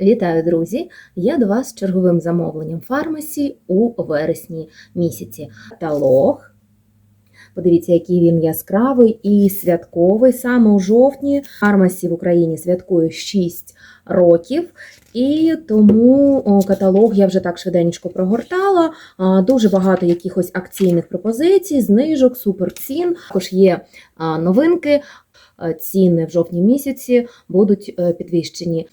Вітаю, друзі! Я до вас з черговим замовленням фармасі у вересні місяці. Каталог. Подивіться, який він яскравий і святковий. Саме у жовтні фармасі в Україні святкує 6 років, і тому каталог я вже так швиденько прогортала. Дуже багато якихось акційних пропозицій, знижок, суперцін. Також є новинки. Ціни в жовтні місяці будуть е, підвищені.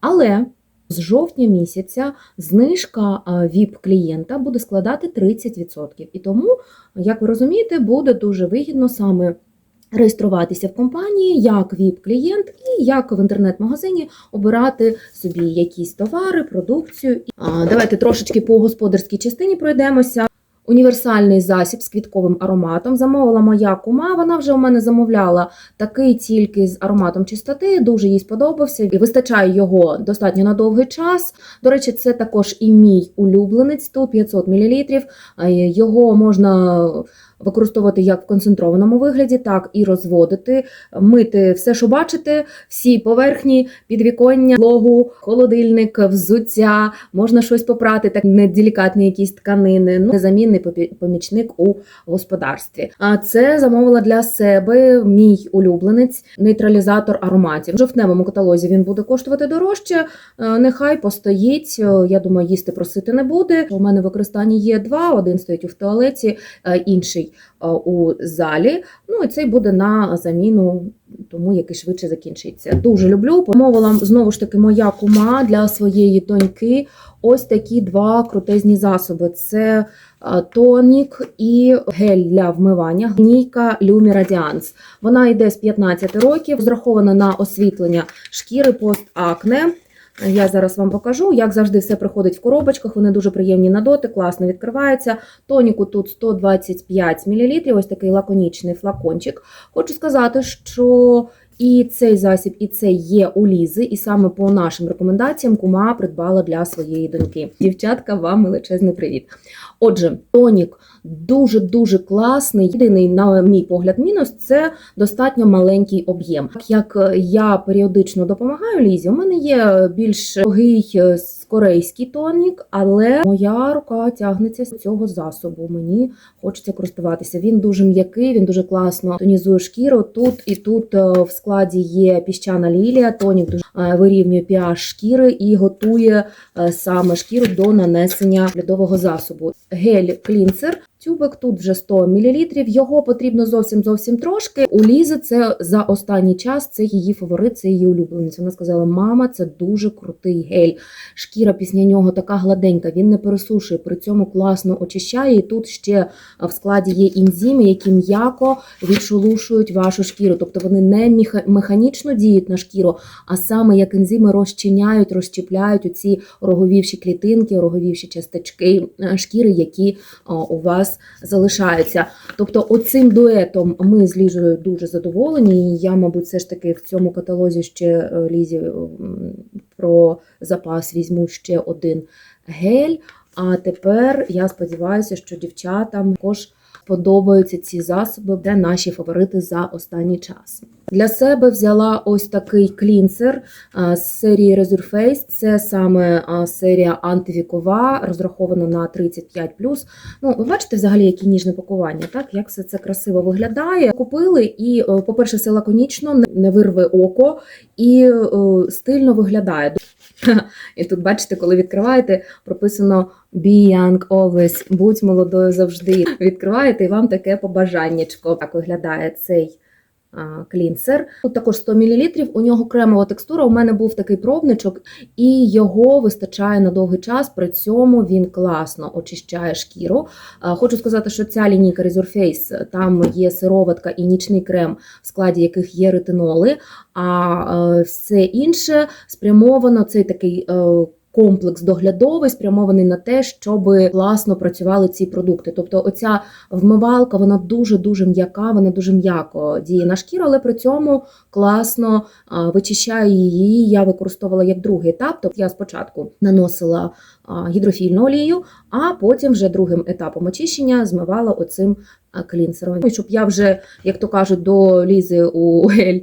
Але з жовтня місяця знижка ВІП клієнта буде складати 30%. І тому, як ви розумієте, буде дуже вигідно саме реєструватися в компанії як ВІП клієнт і як в інтернет-магазині обирати собі якісь товари, продукцію. Давайте трошечки по господарській частині пройдемося. Універсальний засіб з квітковим ароматом замовила моя кума. Вона вже у мене замовляла такий тільки з ароматом чистоти. Дуже їй сподобався і вистачає його достатньо на довгий час. До речі, це також і мій улюбленець. Тут 500 мл. Його можна використовувати як в концентрованому вигляді, так і розводити, мити все, що бачите, всі поверхні, підвіконня, логу, холодильник, взуття, можна щось попрати, так неделікатні якісь тканини. Ну, незамінний помічник у господарстві. А це замовила для себе мій улюбленець, нейтралізатор ароматів. В жовтневому каталозі він буде коштувати дорожче. Е, Нехай постоїть. Е, Я думаю, їсти просити не буде. У мене в використанні є два: один стоїть в туалеті, е, інший е, у залі. Ну і цей буде на заміну. Тому який швидше закінчиться. Дуже люблю. Помовила знову ж таки моя кума для своєї доньки. Ось такі два крутезні засоби: це е, тонік і гель для вмивання. Гнійка Люмі Радіанс. Вона йде з 15 років, зрахована на освітлення шкіри постакне. Я зараз вам покажу, як завжди, все приходить в коробочках. Вони дуже приємні на доти, класно відкриваються. Тоніку тут 125 мл, ось такий лаконічний флакончик. Хочу сказати, що і цей засіб, і це є у Лізи, і саме по нашим рекомендаціям кума придбала для своєї доньки. Дівчатка, вам величезний привіт. Отже, тонік дуже-дуже класний. Єдиний, на мій погляд, мінус це достатньо маленький об'єм. Як я періодично допомагаю Лізі, у мене є більш дорогий е, корейський тонік, але моя рука тягнеться з цього засобу. Мені хочеться користуватися. Він дуже м'який, він дуже класно тонізує шкіру. Тут і тут е, в складі є піщана лілія, тонік дуже е, вирівнює pH шкіри і готує е, саме шкіру до нанесення льодового засобу. Гель клінсер. Тюбик тут вже 100 мл, його потрібно зовсім зовсім трошки. У Лізи це за останній час це її фаворит, це її улюбленець. Вона сказала: мама, це дуже крутий гель. Шкіра після нього така гладенька, він не пересушує, при цьому класно очищає. І тут ще в складі є інзими, які м'яко відшелушують вашу шкіру. Тобто вони не механічно діють на шкіру, а саме як ензими розчиняють, розщепляють оці роговівші клітинки, роговівші часточки е, шкіри, які у вас залишаються. Тобто, оцим дуетом ми з Ліжею дуже задоволені. І я, мабуть, все ж таки в цьому каталозі ще е, Лізі про запас візьму ще один гель. А тепер я сподіваюся, що дівчатам також подобаються ці засоби, де наші фаворити за останній час. Для себе взяла ось такий клінсер з серії Resurface. Це саме серія антивікова, розрахована на 35 Ну, ви бачите взагалі, які ніжне пакування, так? Як все це красиво виглядає. Купили, і, по-перше, все лаконічно, не вирве око і стильно виглядає. І тут, бачите, коли відкриваєте, прописано Be young always, будь молодою завжди. Відкриваєте і вам таке побажаннячко. Так виглядає цей клінсер. Тут також 100 мл, у нього кремова текстура. У мене був такий пробничок, і його вистачає на довгий час. При цьому він класно очищає шкіру. Хочу сказати, що ця лінійка Resurface, там є сироватка і нічний крем, в складі яких є ретиноли, а е, все інше спрямовано цей такий. Комплекс доглядовий спрямований на те, щоб класно працювали ці продукти. Тобто, оця вмивалка, вона дуже дуже м'яка, вона дуже м'яко діє на шкіру, але при цьому класно вичищає її. Я використовувала як другий етап. Тобто я спочатку наносила гідрофільну олію, а потім вже другим етапом очищення змивала оцим клінсером. І щоб я вже, як то кажуть, до лізи у гель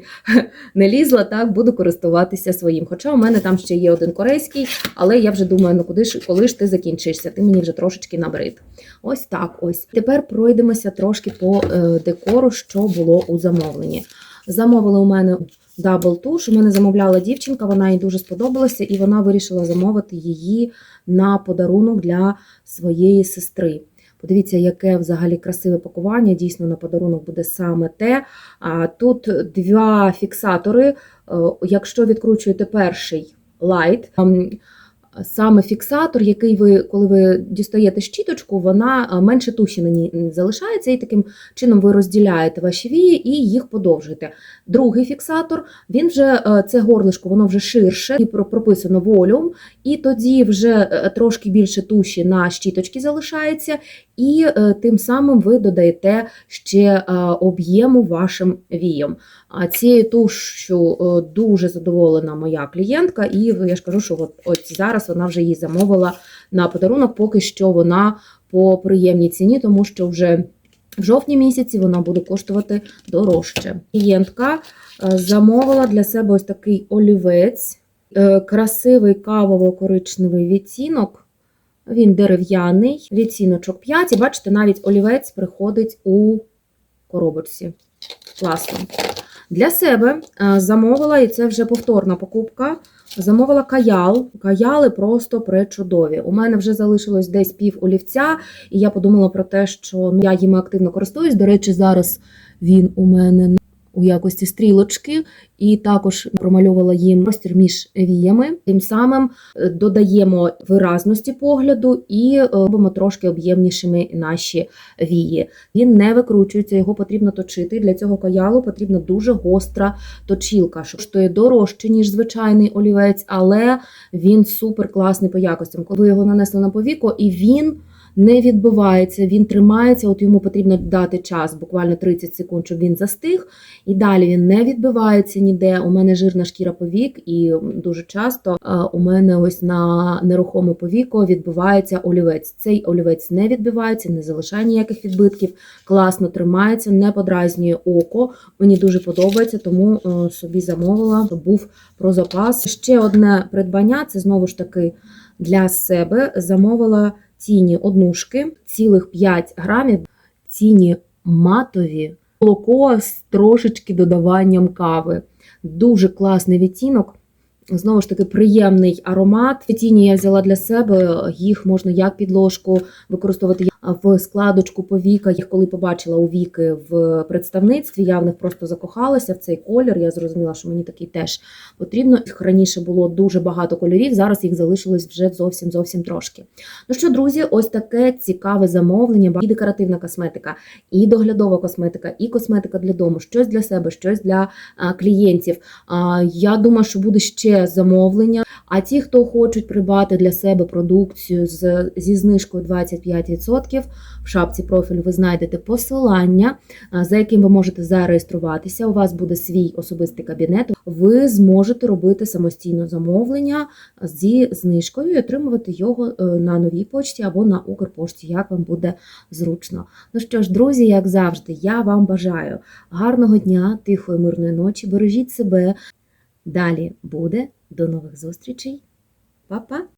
не лізла, так буду користуватися своїм. Хоча у мене там ще є один корейський, але я вже думаю, ну куди ж, коли ж ти закінчишся? Ти мені вже трошечки набрид. Ось так ось. Тепер пройдемося трошки по е, декору, що було у замовленні. Замовили у мене дабл туш. У мене замовляла дівчинка, вона їй дуже сподобалася, і вона вирішила замовити її на подарунок для своєї сестри. Подивіться, яке взагалі красиве пакування. Дійсно, на подарунок буде саме те. А тут два фіксатори. Е, Якщо відкручуєте перший лайт, ем, саме фіксатор, який ви, коли ви дістаєте щіточку, вона менше туші на ній залишається, і таким чином ви розділяєте ваші вії і їх подовжуєте. Другий фіксатор, він вже е, це горлишко, воно вже ширше, і прописано волюм, і тоді вже е, трошки більше туші на щіточці залишається, і е, тим самим ви додаєте ще е, об'єму вашим віям. А цією тушю е, дуже задоволена моя клієнтка, і я ж кажу, що от, от зараз вона вже її замовила на подарунок, поки що вона по приємній ціні, тому що вже в жовтні місяці вона буде коштувати дорожче. Клієнтка замовила для себе ось такий олівець, красивий кавово-коричневий відтінок. Він дерев'яний, відціночок 5. І бачите, навіть олівець приходить у коробочці. Класно. Для себе е, замовила, і це вже повторна покупка. Замовила каял. Каяли просто пречудові. У мене вже залишилось десь пів олівця, і я подумала про те, що ну, я їм активно користуюсь. До речі, зараз він у мене у якості стрілочки, і також промальовувала їм простір між віями. Тим самим е, додаємо виразності погляду і е, робимо трошки об'ємнішими наші вії. Він не викручується, його потрібно точити. Для цього каялу потрібна дуже гостра точілка, що коштує дорожче, ніж звичайний олівець, але він супер класний по якостям. Коли його нанесли на повіко, і він. Не відбувається, він тримається, от йому потрібно дати час, буквально 30 секунд, щоб він застиг. І далі він не відбивається ніде. У мене жирна шкіра повік, і дуже часто е, у мене ось на нерухоме повіко відбивається олівець. Цей олівець не відбивається, не залишає ніяких відбитків, класно тримається, не подразнює око. Мені дуже подобається, тому е, собі замовила, був про запас. Ще одне придбання це знову ж таки для себе. Замовила ціні однушки, цілих 5 грамів, ціні матові, молоко з трошечки додаванням кави. Дуже класний відтінок. Знову ж таки, приємний аромат. Тіні я взяла для себе. Їх можна як підложку використовувати в складочку по віка. Їх коли побачила у віки в представництві, я в них просто закохалася в цей колір. Я зрозуміла, що мені такий теж потрібно. Їх раніше було дуже багато кольорів. Зараз їх залишилось вже зовсім зовсім трошки. Ну що, друзі, ось таке цікаве замовлення. І декоративна косметика, і доглядова косметика, і косметика для дому. Щось для себе, щось для клієнтів. А, Я думаю, що буде ще замовлення. А ті, хто хочуть придбати для себе продукцію з, зі знижкою 25%, в шапці профілю ви знайдете посилання, за яким ви можете зареєструватися. У вас буде свій особистий кабінет. Ви зможете робити самостійно замовлення зі знижкою і отримувати його е, на новій почті або на Укрпошті, як вам буде зручно. Ну що ж, друзі, як завжди, я вам бажаю гарного дня, тихої, мирної ночі. Бережіть себе. Далі буде. До нових зустрічей. Па-па!